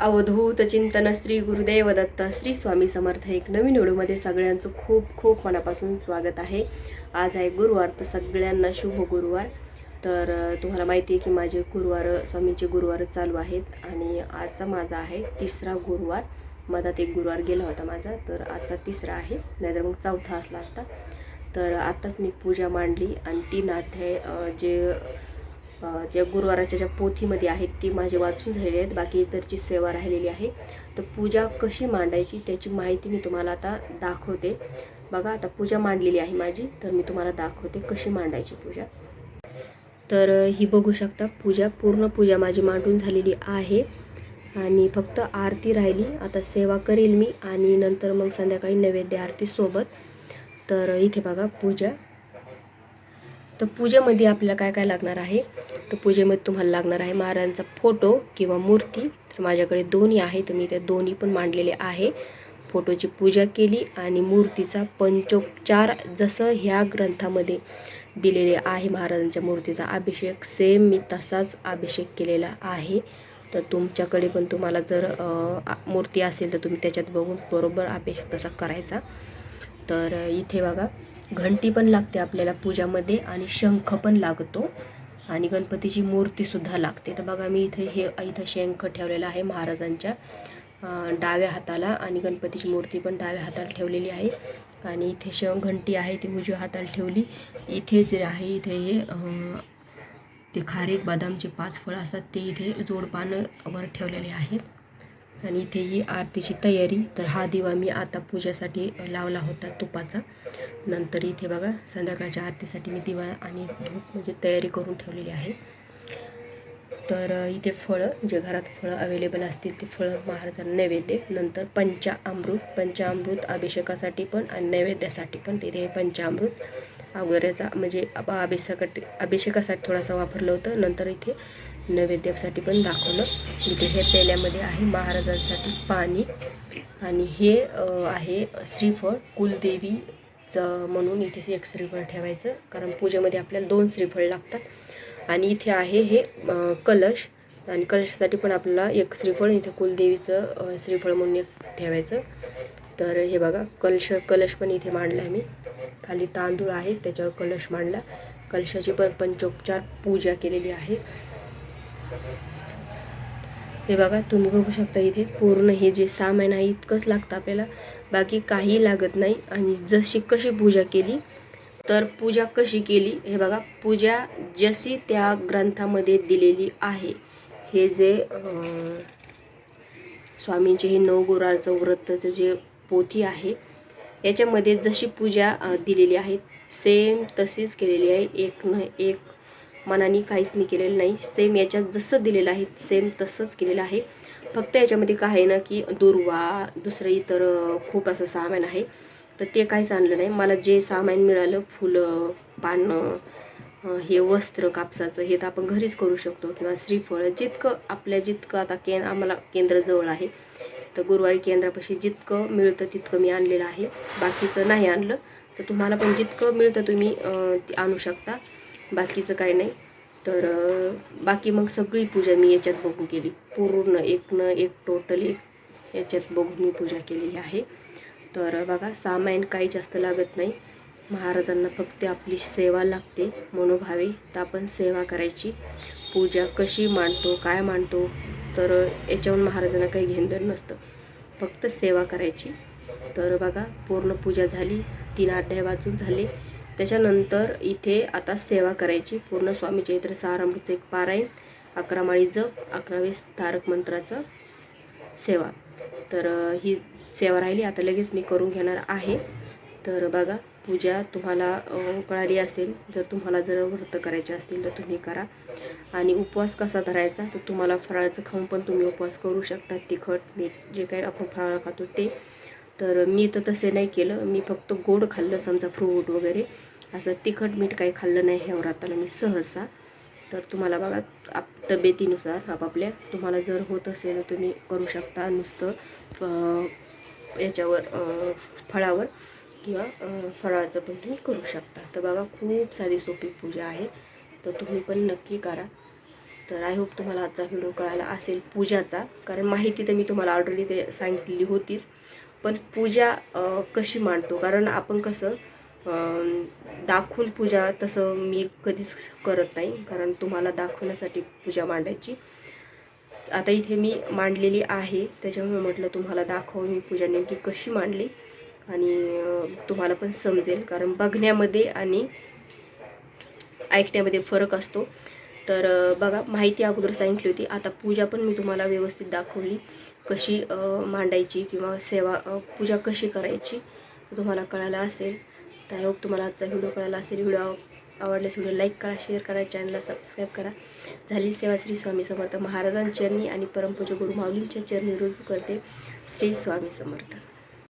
अवधूत चिंतन श्री गुरुदेव दत्त श्री स्वामी समर्थ एक नवीन व्हिडिओमध्ये सगळ्यांचं खूप खूप मनापासून स्वागत आहे. आज आहे गुरुवार तर सगळ्यांना शुभ गुरुवार. तर तुम्हाला माहिती आहे की माझे गुरुवार स्वामींचे गुरुवार चालू आहेत आणि आजचा माझा आहे तिसरा गुरुवार. मधात एक गुरुवार गेला होता माझा तर आजचा तिसरा आहे. नाहीतर मग चौथा असला असता. तर आत्ताच मी पूजा मांडली आणि तीन अध्याय जे ज्या गुरुवाराच्या ज्या पोथीमध्ये आहेत ती माझे वाचून झालेली आहेत. बाकी इतरची सेवा राहिलेली आहे. तर पूजा कशी मांडायची त्याची माहिती मी तुम्हाला आता दाखवते. बघा आता पूजा मांडलेली आहे माझी तर मी तुम्हाला दाखवते कशी मांडायची पूजा. तर ही बघू शकता पूजा पूर्ण पूजा माझी मांडून झालेली आहे. आणि फक्त आरती राहिली. आता सेवा करेल मी आणि नंतर मग संध्याकाळी नैवेद्य आरतीसोबत. तर इथे बघा पूजा. तर पूजेमध्ये आपल्याला काय काय लागणार आहे? तर पूजेमध्ये तुम्हाला लागणार आहे महाराजांचा फोटो किंवा मूर्ती. तर माझ्याकडे दोन्ही आहे तर मी त्या दोन्ही पण मांडलेले आहे. फोटोची पूजा केली आणि मूर्तीचा पंचोपचार जसं ह्या ग्रंथामध्ये दिलेले आहे महाराजांच्या मूर्तीचा अभिषेक सेम मी तसाच अभिषेक केलेला आहे. तर तुमच्याकडे पण तुम्हाला जर मूर्ती असेल तर तुम्ही त्याच्यात बघून बरोबर अभिषेक तसा करायचा. तर इथे बघा. घंटी पण लागते आपल्याला पूजामध्ये आणि शंख पण लागतो. आणि गणपतीची मूर्तीसुद्धा लागते. तर बघा मी इथे हे इथं शंख ठेवलेला आहे महाराजांच्या डाव्या हाताला आणि गणपतीची मूर्ती पण डाव्या हाताला ठेवलेली आहे. आणि इथे श घंटी आहे ती उजव्या हाताला ठेवली. इथे जे आहे इथे हे ते खारीक बदामचे पाच फळं असतात ते इथे जोडपानं वर ठेवलेले आहेत. आणि इथे ही आरतीची तयारी. तर हा दिवा मी आता पूजेसाठी लावला होता तुपाचा. नंतर इथे बघा संध्याकाळच्या आरतीसाठी मी दिवा आणि धूप म्हणजे तयारी करून ठेवलेली आहे. तर इथे फळं जे घरात फळं अवेलेबल असतील ते फळं महाराजांना नैवेद्य नंतर पंचामृत पंचामृत अभिषेकासाठी पण आणि नैवेद्यासाठी पण तिथे पंचामृत अगोदरचा म्हणजे अभिषेकासाठी अभिषेकासाठी थोडासा वापरलं होतं. नंतर इथे नैवेद्यासाठी पण दाखवलं. इथे हे पेल्यामध्ये आहे महाराजांसाठी पाणी. आणि हे आहे श्रीफळ कुलदेवीचं म्हणून इथे एक श्रीफळ ठेवायचं. कारण पूजेमध्ये आपल्याला दोन श्रीफळ लागतात. आणि इथे आहे हे कलश. आणि कलशासाठी पण आपल्याला एक श्रीफळ इथे कुलदेवीचं श्रीफळ म्हणून एक ठेवायचं. तर हे बघा कलश कलश पण इथे मांडला आहे मी. खाली तांदूळ आहे त्याच्यावर कलश मांडला. कलशाची पण पंचोपचार पूजा केलेली आहे. हे बघा तुम्ही बघू शकता इथे पूर्ण हे जे सामान आहे इतकंच लागतं आपल्याला. बाकी काही लागत नाही. आणि जशी कशी पूजा केली तर पूजा कशी केली हे बघा पूजा जशी त्या ग्रंथामध्ये दिलेली आहे. हे जे स्वामींचे हे नवगुराचं व्रतचं जे पोथी आहे याच्यामध्ये जशी पूजा दिलेली आहे सेम तशीच केलेली आहे. एक न एक मनाने काहीच मी केलेलं नाही. सेम याच्यात जसं दिलेलं आहे सेम तसंच केलेलं आहे. फक्त याच्यामध्ये काय आहे ना की दुर्वा दुसरं इतर खूप असं सामान आहे. तर ते काहीच आणलं नाही. मला जे सामान मिळालं फुलं पानं हे वस्त्र कापसाचं हे तर आपण घरीच करू शकतो किंवा श्रीफळ जितकं आपल्या जितकं आता के आम्हाला केंद्र जवळ आहे. तर गुरुवारी केंद्रापाशी जितकं मिळतं तितकं मी आणलेलं आहे. बाकीचं नाही आणलं. तर तुम्हाला पण जितकं मिळतं तुम्ही ते आणू शकता. बाकीचं काही नाही. तर बाकी मग सगळी पूजा मी याच्यात बघून केली. पूर्ण एक न एक टोटल एक याच्यात बघून मी पूजा केलेली आहे. तर बघा सामान काही जास्त लागत नाही. महाराजांना फक्त आपली सेवा लागते मनोभावे. तर आपण सेवा करायची. पूजा कशी मांडतो काय मांडतो तर याच्याहून महाराजांना काही घेणदेण नसतं. फक्त सेवा करायची. तर बघा पूर्ण पूजा झाली. तीन अध्याय वाचून झाले. त्याच्यानंतर इथे आता सेवा करायची. पूर्ण स्वामी चैत्र सारामृतचं एक पारायण अकरा माळी जप अकरावीस तारक मंत्राचं सेवा. तर ही सेवा राहिली. आता लगेच मी करून घेणार आहे. तर बघा पूजा तुम्हाला कळाली असेल. जर तुम्हाला जर व्रत करायचे असतील तर तुम्ही करा. आणि उपवास कसा धरायचा तर तुम्हाला फराळाचं खाऊन पण तुम्ही उपवास करू शकता. तिखट मीठ जे काही आपण फराळ खातो ते. तर मी तर तसे नाही केलं. मी फक्त गोड खाल्लं समजा फ्रूट वगैरे. असं तिखट मीठ काही खाल्लं नाही हे व्रताला मी सहसा. तर तुम्हाला बघा आप तब्येतीनुसार आपापल्या तुम्हाला जर होत असेल तर तुम्ही करू शकता नुसतं याच्यावर फळावर किंवा फळाचं पण तुम्ही करू शकता. तर बघा खूप सारी सोपी पूजा आहे. तर तुम्ही पण नक्की करा. तर आय होप तुम्हाला आजचा व्हिडिओ कळाला असेल पूजाचा कारण माहिती तर मी तुम्हाला ऑलरेडी ते सांगितलेली होतीच. पण पूजा कशी मांडतो? कारण आपण कसं दाखवून पूजा तसं मी कधीच करत नाही कारण तुम्हाला दाखवण्यासाठी पूजा मांडायची. आता इथे मी मांडलेली आहे त्याच्यामुळे म्हटलं तुम्हाला दाखव मी पूजा नेमकी कशी मांडली आणि तुम्हाला पण समजेल कारण बघण्यामध्ये आणि ऐकण्यामध्ये फरक असतो. तर बघा माहिती अगोदर सांगितली होती आता पूजा पण मी तुम्हाला व्यवस्थित दाखवली कशी मांडायची किंवा सेवा पूजा कशी करायची तुम्हाला कळायला असेल. तर आय होप तुम्हाला आजचा व्हिडिओ कळाला असेल. व्हिडिओ आवडल्यास व्हिडिओ लाईक करा शेअर करा चॅनलला सबस्क्राईब करा. झाली सेवा श्री स्वामी समर्थ. महाराजांचरणी आणि परमपूज गुरु माऊलींच्या चरणी रुजू करते श्री स्वामी समर्थ.